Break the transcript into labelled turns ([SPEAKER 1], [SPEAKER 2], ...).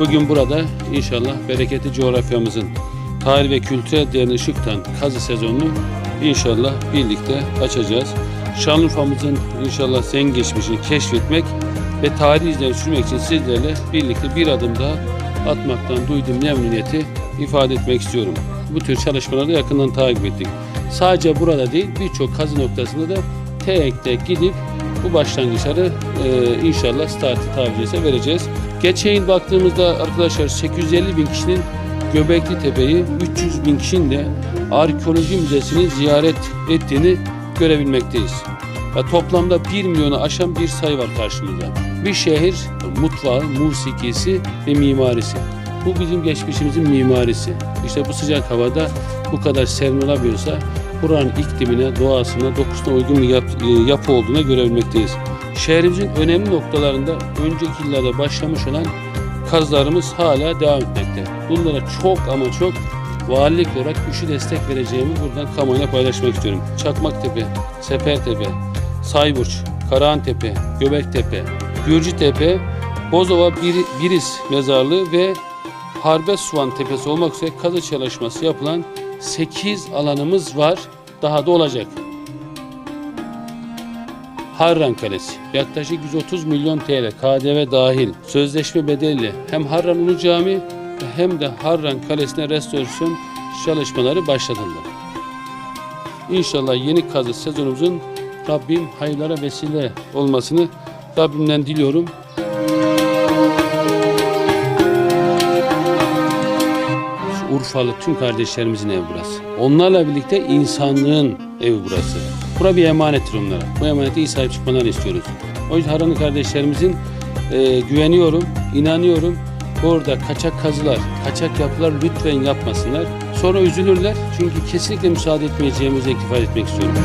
[SPEAKER 1] Bugün burada inşallah bereketli coğrafyamızın tarih ve kültürel değerini ışıktan kazı sezonunu inşallah birlikte açacağız. Şanlıurfa'mızın inşallah zengin geçmişini keşfetmek ve tarih izlerini sürmek için sizlerle birlikte bir adım daha atmaktan duyduğum memnuniyeti ifade etmek istiyorum. Bu tür çalışmaları yakından takip ettik. Sadece burada değil birçok kazı noktasında da tek tek gidip bu başlangıçları e, inşallah startı caizse vereceğiz. Geçen baktığımızda arkadaşlar 850 bin kişinin Göbekli Tepe'yi 300 bin kişinin de arkeoloji müzesini ziyaret ettiğini görebilmekteyiz. Ya toplamda 1 milyonu aşan bir sayı var karşımızda. Bir şehir mutfağı, musikisi ve mimarisi. Bu bizim geçmişimizin mimarisi. İşte bu sıcak havada bu kadar serin olabiliyorsa buranın iklimine, doğasına, dokusuna uygun bir yap- e, yapı olduğuna görebilmekteyiz. Şehrimizin önemli noktalarında önceki yıllarda başlamış olan kazılarımız hala devam etmekte. Bunlara çok ama çok valilik olarak güçlü destek vereceğimi buradan kamuoyuna paylaşmak istiyorum. Çakmaktepe, Sefertepe, Sayburç, Karahantepe, Göbektepe, Gürcütepe, Bozova Bir- Biriz mezarlığı ve Harbesuvan Tepesi olmak üzere kazı çalışması yapılan 8 alanımız var. Daha da olacak. Harran Kalesi yaklaşık 130 milyon TL KDV dahil sözleşme bedeli hem Harran Ulu Cami hem de Harran Kalesi'ne restorasyon çalışmaları başlatıldı. İnşallah yeni kazı sezonumuzun Rabbim hayırlara vesile olmasını Rabbimden diliyorum. Urfalı tüm kardeşlerimizin evi burası. Onlarla birlikte insanlığın evi burası. Bura bir emanettir onlara. Bu emanete iyi sahip çıkmalarını istiyoruz. O yüzden Haranlı kardeşlerimizin e, güveniyorum, inanıyorum. Orada kaçak kazılar, kaçak yapılar lütfen yapmasınlar. Sonra üzülürler. Çünkü kesinlikle müsaade etmeyeceğimizi ifade etmek istiyorum.